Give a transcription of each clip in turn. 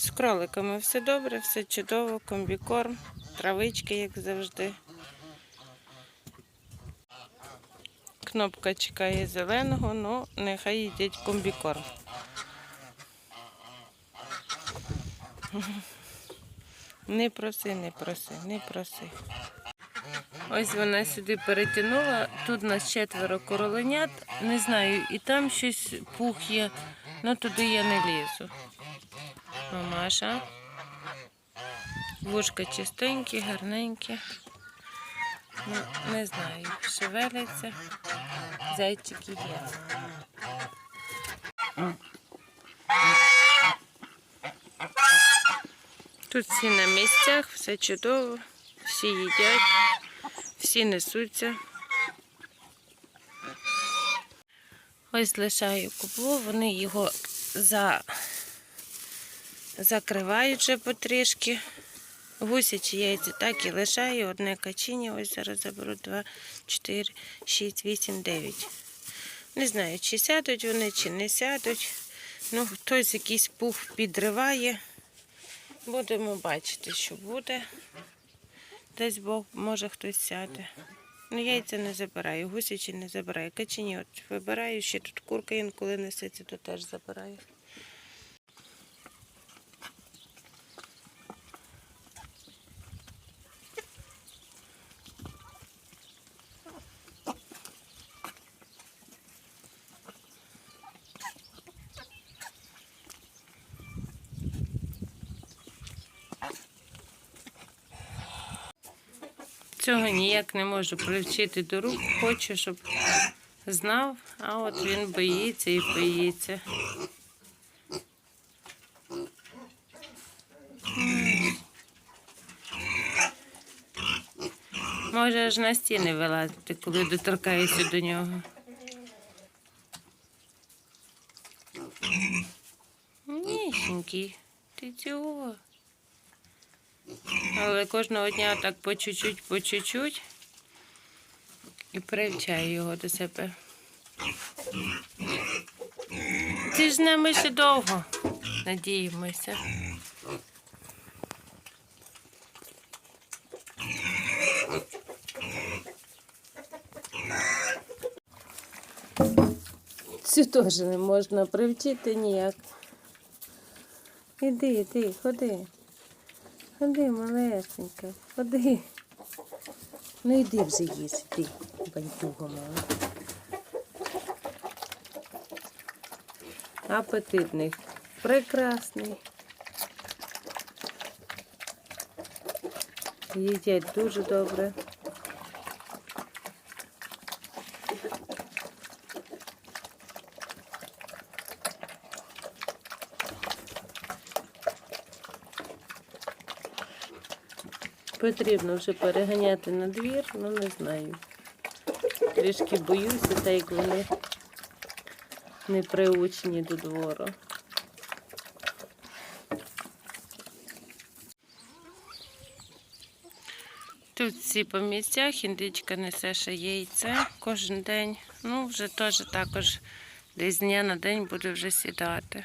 З кроликами все добре, все чудово, комбікорм, травички, як завжди. Кнопка чекає зеленого, ну нехай їдять комбікорм. Не проси, не проси, не проси. Ось вона сюди перетягнула. Тут нас четверо короленят. Не знаю, і там щось пух є, але туди я не лізу. Мамаша. Вушка чистенькі, гарненькі. Ну, не знаю, шевеляться. Зайчики є. Тут всі на місцях, все чудово, всі їдять, всі несуться. Ось лишаю кубло, вони його за... закривають вже потрішки. Гусячі яйця так і лишаю, одне качиня, ось зараз заберу 2, 4, 6, 8, 9. Не знаю, чи сядуть вони, чи не сядуть. Ну, хтось якийсь пух підриває. Будемо бачити, що буде. Десь Бог, може хтось сяде. Ну, яйця не забираю, гусячі не забираю. От вибираю, ще тут курка інколи несеться, то теж забираю. Цього ніяк не можу привчити до рук. Хочу, щоб знав, а от він боїться і боїться. Може аж на стіни вилазити, коли доторкаюся до нього. Ніщенький, ти цього. Але кожного дня так по чуть-чуть, по чуть-чуть і привчаю його до себе. Ти ж з нами ще довго, надіємося. Цю теж не можна привчити ніяк. Іди, іди, ходи. Ходи, малесенька, ходи. Ну йди вже їсть, іди, бандюга мала. Апетитний, прекрасний. Їдять дуже добре. Потрібно вже переганяти на двір, ну не знаю. Трішки боюся, так як вони не приучені до двору. Тут всі по місцях, індичка несе ще яйце кожен день. Ну, вже теж також десь дня на день буде вже сідати.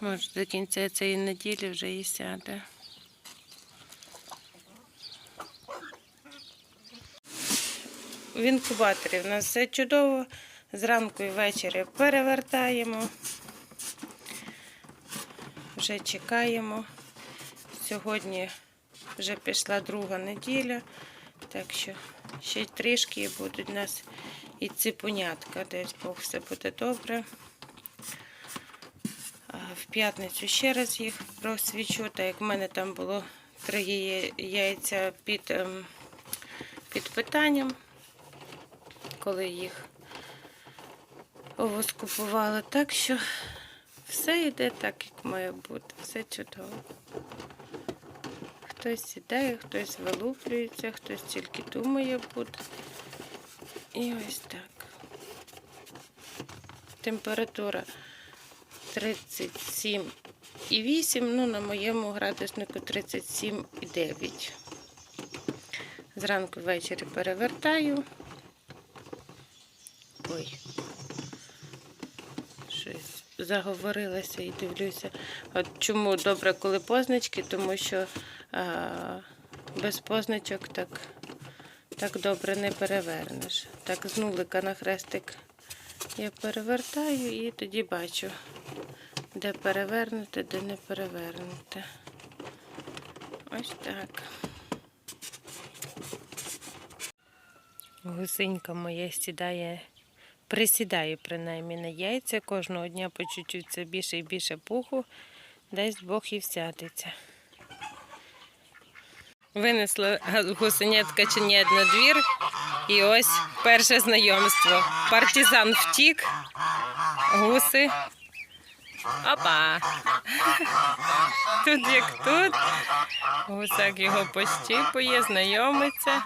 Може, до кінця цієї неділі вже і сяде. В інкубаторі в нас все чудово. Зранку і ввечері перевертаємо. Вже чекаємо. Сьогодні вже пішла друга неділя, так що ще трішки будуть у нас і ципунятка. Десь Бог все буде добре. В п'ятницю ще раз їх просвічу, так як в мене там було три яйця під, ем, під питанням коли їх овоскупували. Так що все йде так, як має бути. Все чудово. Хтось сідає, хтось вилуплюється, хтось тільки думає буде. І ось так. Температура 37,8, ну на моєму градуснику 37,9. Зранку ввечері перевертаю. Ой. Щось заговорилася і дивлюся. От чому добре, коли позначки, тому що а, без позначок так, так добре не перевернеш. Так з нулика на хрестик я перевертаю і тоді бачу, де перевернути, де не перевернути. Ось так. Гусенька моя сідає, присідає принаймні на яйця. Кожного дня по чуть-чуть це більше і більше пуху. Дасть Бог і всятиться. Винесла гусенятка чинять на двір. І ось перше знайомство. Партизан втік, гуси. Опа! Тут як тут. Гусак його пощіпує, знайомиться.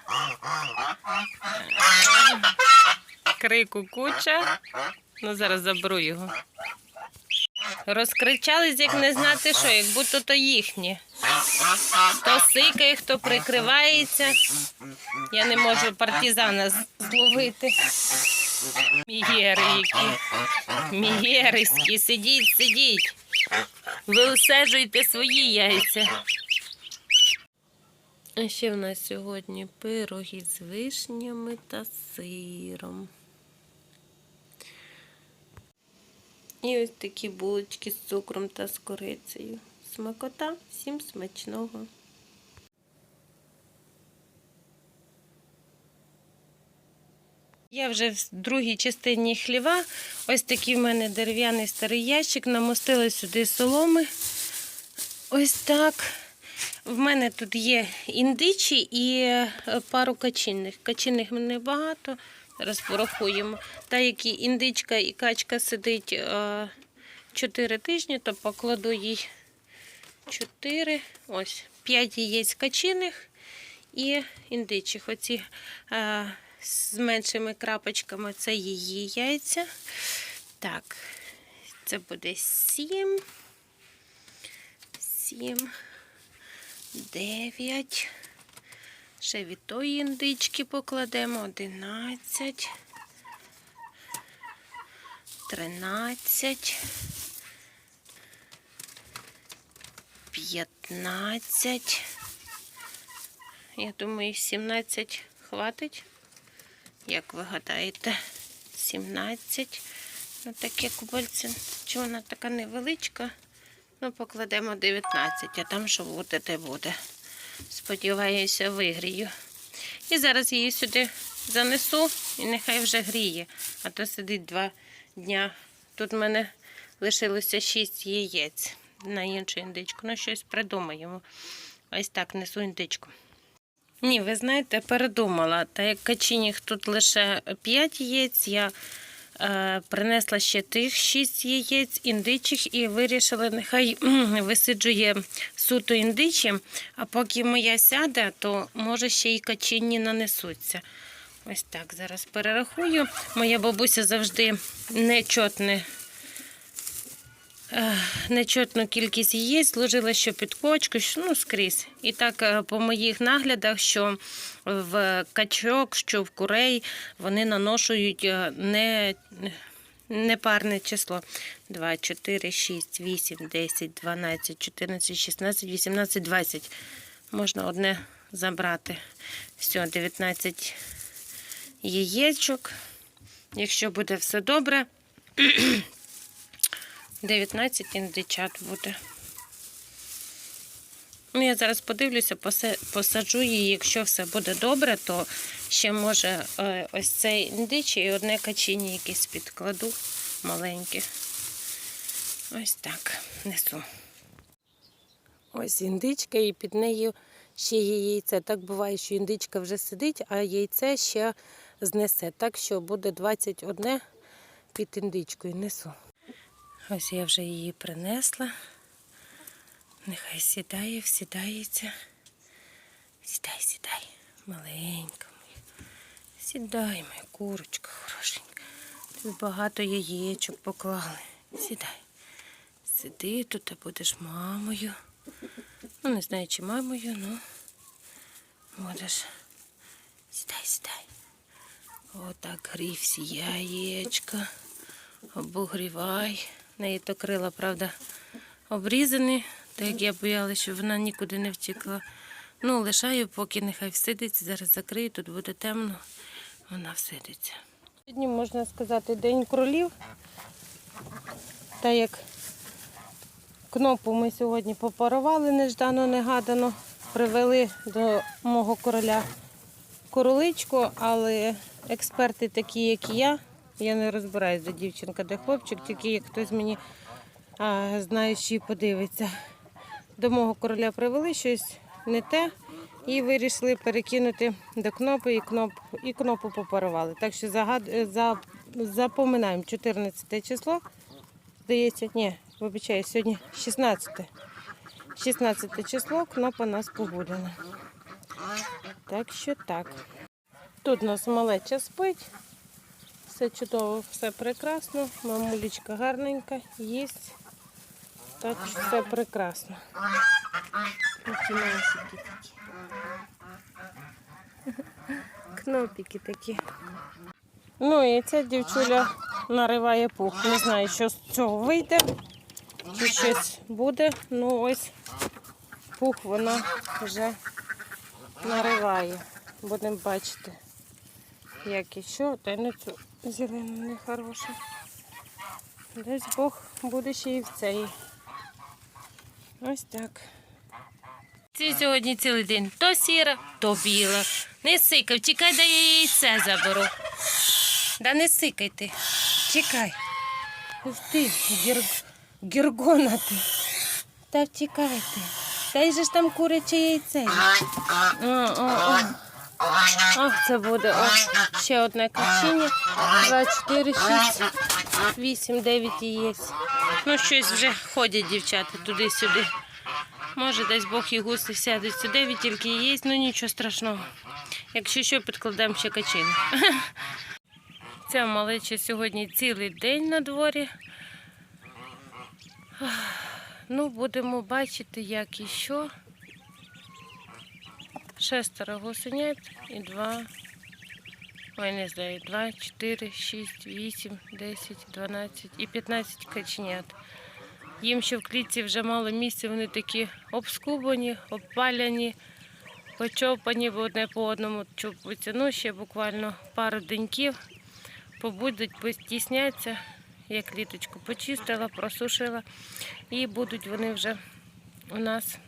Крику куча. Ну, зараз заберу його. Розкричались, як не знати що, як будто то їхні. Хто сикає, хто прикривається. Я не можу партизана зловити. Мігери які. Мігериські, сидіть, сидіть. Ви уседжуйте свої яйця. А ще в нас сьогодні пироги з вишнями та сиром. І ось такі булочки з цукром та з корицею. Смакота, всім смачного. Я вже в другій частині хліва. Ось такий в мене дерев'яний старий ящик, намостила сюди соломи. Ось так. В мене тут є індичі і е, пару качинних. Качинних мене багато. Зараз порахуємо. Та, які індичка і качка сидить 4 тижні, то покладу їй 4, ось 5 яєць качиних і індичих. Оці е, з меншими крапочками це її яйця. Так, це буде 7. 7. 9. Ще від тої індички покладемо 11. 13. 15. Я думаю, 17 хватить. Як ви гадаєте? 17. Ну таке кубельце. Чи вона така невеличка? Ну, покладемо 19, а там що буде, те буде. Сподіваюся, вигрію. І зараз її сюди занесу і нехай вже гріє. А то сидить два дня. Тут в мене лишилося 6 яєць на іншу індичку. Ну, щось придумаємо. Ось так несу індичку. Ні, ви знаєте, передумала. Та як качиніх тут лише 5 яєць, я принесла ще тих шість яєць індичих і вирішила, нехай висиджує суто індичі, а поки моя сяде, то може ще й качинні нанесуться. Ось так зараз перерахую. Моя бабуся завжди нечотне. Е, Нечотну кількість яєць зложила, що під кочку, що, ну, скрізь. І так е, по моїх наглядах, що в качок, що в курей вони наношують е, не, непарне число. 2, 4, 6, 8, 10, 12, 14, 16, 18, 20. Можна одне забрати. Все, 19 яєчок. Якщо буде все добре, 19 індичат буде. Ну, я зараз подивлюся, посаджу її. Якщо все буде добре, то ще може е, ось цей індичий і одне качині якесь підкладу маленьке. Ось так несу. Ось індичка, і під нею ще є яйце. Так буває, що індичка вже сидить, а яйце ще знесе. Так що буде 21 під індичкою несу. Ось я вже її принесла. Нехай сідає, всідається. Сідай, сідай, маленька моя. Сідай, моя курочка хорошенька. Тут багато яєчок поклали. Сідай. Сиди тут, ти будеш мамою. Ну, не знаю, чи мамою, ну будеш. Сідай, сідай. Отак грій всі яєчка. Обогрівай. В неї то крила, правда, обрізані, так як я боялася, щоб вона нікуди не втекла. Ну, лишаю, поки нехай всидиться, зараз закрию, тут буде темно, вона всидиться. Сьогодні, можна сказати, день кролів. Та як кнопу ми сьогодні попарували неждано-негадано, привели до мого короля короличку, але експерти такі, як і я, я не розбираюсь, де дівчинка, де хлопчик, тільки як хтось мені а, знаючи подивиться. До мого короля привели щось не те і вирішили перекинути до кнопи і кнопу, і кнопу попарували. Так що загад, за, запоминаємо 14 число. Здається, ні, вибачаю, сьогодні 16. 16 число, кнопа нас погуляна. Так що так. Тут у нас малеча спить. Все чудово, все прекрасно. Мамулечка гарненька, їсть. Так що все прекрасно. Такі масики такі. Кнопики такі. Ну і ця дівчуля нариває пух. Не знаю, що з цього вийде, чи щось буде. Ну ось пух вона вже нариває. Будемо бачити, як і що. Та й не цю зелену нехорошу. Десь Бог буде ще і в цей. Ось так. Ці сьогодні цілий день то сіра, то біла. Не сикай, чекай, де я яйце заберу. Да не сикай ти. Чекай. Ух ти, гір... гіргона ти. Та втікай ти. Дай же ж там куряче яйце. О, о, о. Ах, це буде о, ще одне качення. Два, чотири, шість, вісім, дев'ять яєць. Ну, щось вже ходять дівчата туди-сюди. Може, десь Бог і гуси сядуть сюди, від тільки яєць, ну нічого страшного. Якщо що, підкладемо ще качину. Ця малеча сьогодні цілий день на дворі. Ну, будемо бачити, як і що. Шестеро гусенят і два. Ой, не знаю, два, чотири, шість, вісім, десять, дванадцять і п'ятнадцять каченят. Їм ще в клітці вже мало місця, вони такі обскубані, обпаляні, почопані, одне по одному чупуються. Ну, ще буквально пару деньків побудуть, постісняться. Я кліточку почистила, просушила. І будуть вони вже у нас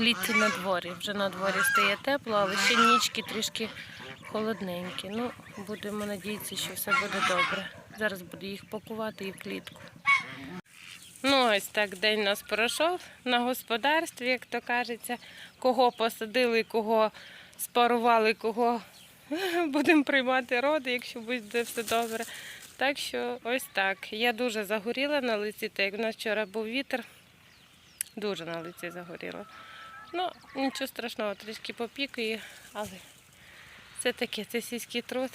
в клітці на дворі. Вже на дворі стає тепло, але ще нічки трішки холодненькі. Ну, будемо надіятися, що все буде добре. Зараз буду їх пакувати і в клітку. Ну, ось так день у нас пройшов на господарстві, як то кажеться. Кого посадили, кого спарували, кого будемо приймати роди, якщо буде все добре. Так що ось так. Я дуже загоріла на лиці, так як у нас вчора був вітер. Дуже на лиці загоріла. Ну, нічого страшного, трішки попікаю, але це таке, це сільський труд,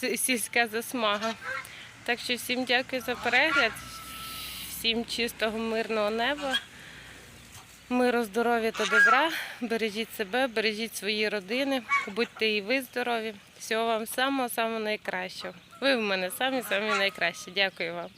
сі- сільська засмага. Так що всім дякую за перегляд, всім чистого, мирного неба, миру, здоров'я та добра. Бережіть себе, бережіть свої родини, будьте і ви здорові. Всього вам самого самого найкращого. Ви в мене самі самі найкращі. Дякую вам.